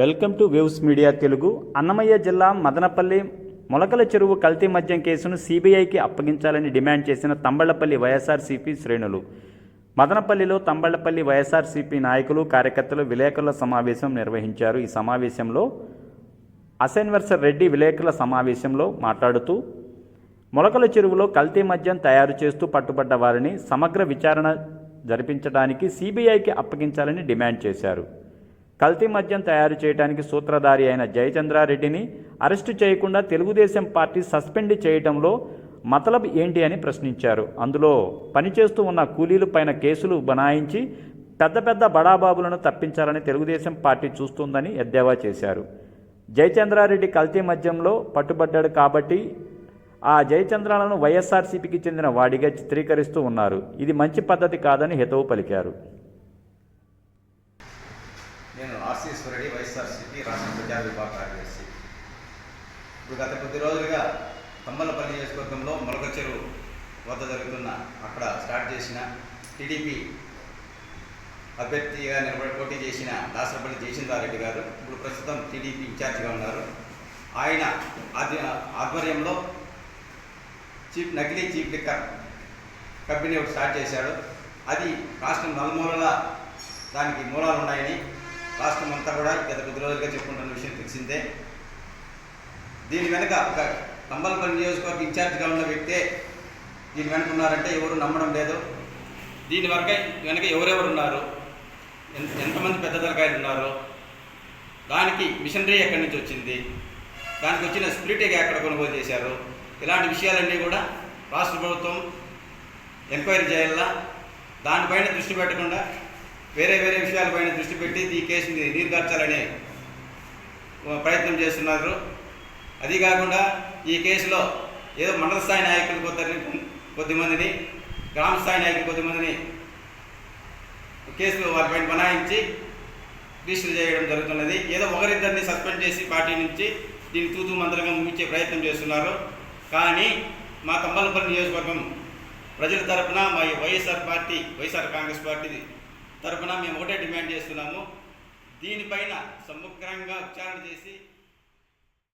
Welcome to Waves Media Telugu. Annamayya జిల్లా మదనపల్లి మొలకల చెరువు కల్తీ మద్యం కేసును సిబిఐకి అప్పగించాలని డిమాండ్ చేసిన తంబళ్ళపల్లి వైఎస్ఆర్సీపీ శ్రేణులు. మదనపల్లిలో తంబళ్ళపల్లి వైఎస్ఆర్సీపీ నాయకులు కార్యకర్తలు విలేకరుల సమావేశం నిర్వహించారు. ఈ సమావేశంలో అసెన్వర్సర్ రెడ్డి విలేకరుల సమావేశంలో మాట్లాడుతూ మొలకల చెరువులో కల్తీ మద్యం తయారు చేస్తూ పట్టుబడ్డ వారిని సమగ్ర విచారణ జరిపించడానికి సిబిఐకి అప్పగించాలని డిమాండ్ చేశారు. కల్తీ మద్యం తయారు చేయడానికి సూత్రధారి అయిన జయచంద్రారెడ్డిని అరెస్టు చేయకుండా తెలుగుదేశం పార్టీ సస్పెండ్ చేయడంలో మతలబ్ ఏంటి అని ప్రశ్నించారు. అందులో పనిచేస్తూ ఉన్న కూలీలు పైన కేసులు బనాయించి పెద్ద పెద్ద బడాబాబులను తప్పించాలని తెలుగుదేశం పార్టీ చూస్తుందని ఎద్దేవా చేశారు. జయచంద్రారెడ్డి కల్తీ మద్యంలో పట్టుబడ్డాడు కాబట్టి ఆ జయచంద్రాలను వైఎస్ఆర్సీపీకి చెందిన వాడిగా చిత్రీకరిస్తూ ఉన్నారు. ఇది మంచి పద్ధతి కాదని హితవు పలికారు. వైఎస్ఆర్సీపీ రాష్ట్ర ప్రజా విభాగ కార్యదర్శి ఇప్పుడు గత కొద్ది రోజులుగా తమ్మలపల్లి నియోజకవర్గంలో మొలక చెరువు వద్ద జరుగుతున్న అక్కడ స్టార్ట్ చేసిన టీడీపీ అభ్యర్థిగా నిలబడి పోటీ చేసిన దాసరపల్లి జయచంద్రారెడ్డి గారు ఇప్పుడు ప్రస్తుతం టీడీపీ ఇన్ఛార్జిగా ఉన్నారు. ఆయన ఆధ్య ఆధ్వర్యంలో చీఫ్ నకిలీ చీఫ్ లిక్కర్ కంపెనీ ఒకటి స్టార్ట్ చేశాడు. అది రాష్ట్రం నలుమూలల దానికి మూలాలు ఉన్నాయని రాష్ట్రం అంతా కూడా గత కొద్ది రోజులుగా చెప్పుకుంటున్న విషయం తెలిసిందే. దీని వెనుక ఒక కంబల్పల్లి నియోజకవర్గ ఇన్ఛార్జ్గా ఉన్న వ్యక్తే దీని వెనుక ఉన్నారంటే ఎవరు నమ్మడం లేదు. దీని వరక వెనక ఎవరెవరు ఉన్నారు? ఎంత ఎంతమంది పెద్ద తలకాయలు ఉన్నారు? దానికి మిషనరీ ఎక్కడి నుంచి వచ్చింది? దానికి వచ్చిన స్పిరిట్ ఎక్కడ కొనుగోలు చేశారు? ఇలాంటి విషయాలన్నీ కూడా రాష్ట్ర ప్రభుత్వం ఎంక్వైరీ చేయాలా? దానిపైన దృష్టి పెట్టకుండా వేరే వేరే విషయాలపైన దృష్టి పెట్టి ఈ కేసుని నీరుగార్చాలనే ప్రయత్నం చేస్తున్నారు. అది కాకుండా ఈ కేసులో ఏదో మండల స్థాయి నాయకులు కొద్ది కొద్దిమందిని గ్రామ స్థాయి నాయకులు కొద్దిమందిని కేసులు వారిపైన బనాయించి రిజిస్టర్ చేయడం జరుగుతున్నది. ఏదో ఒకరిద్దరిని సస్పెండ్ చేసి పార్టీ నుంచి దీన్ని తూతూ మంత్రంగా ముగించే ప్రయత్నం చేస్తున్నారు. కానీ మా కంబలపల్లి నియోజకవర్గం ప్రజల తరఫున మా YSR party YSR Congress party తరఫున మేము ఒకటే డిమాండ్ చేస్తున్నాము. దీనిపైన సమగ్రంగా విచారణ చేసి